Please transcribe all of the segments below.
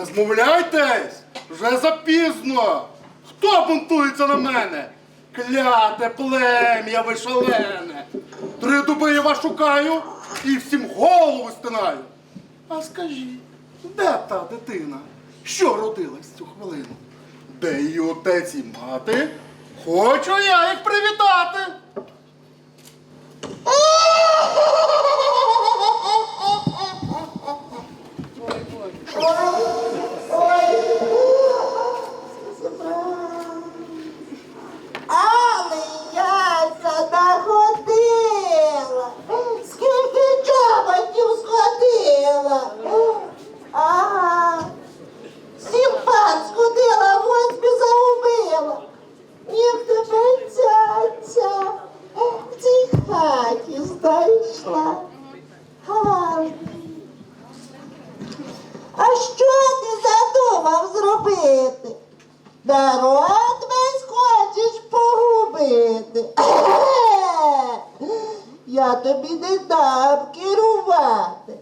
Не змовляйтесь! Вже запізно! Хто бунтується на мене? Кляте плем'я ви шалене! Три дуби я вас шукаю і всім голову стинаю. А скажіть, де та дитина, що родилась цю хвилину? Де її отець і мати? Хочу я їх привітати! Але Гарний. А що ти задумав зробити? Народ весь хочеш погубити. Я тобі не дам керувати.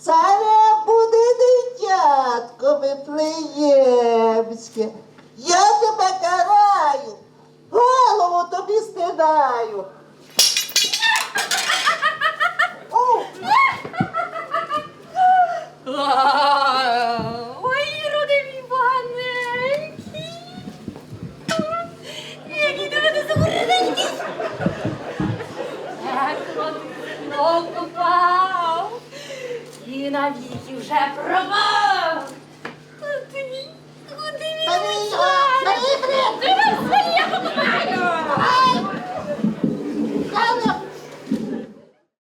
Царем буде дитятко Вифлеємське. Я тебе караю, голову тобі стидаю. Попав. І навіки вже пропав.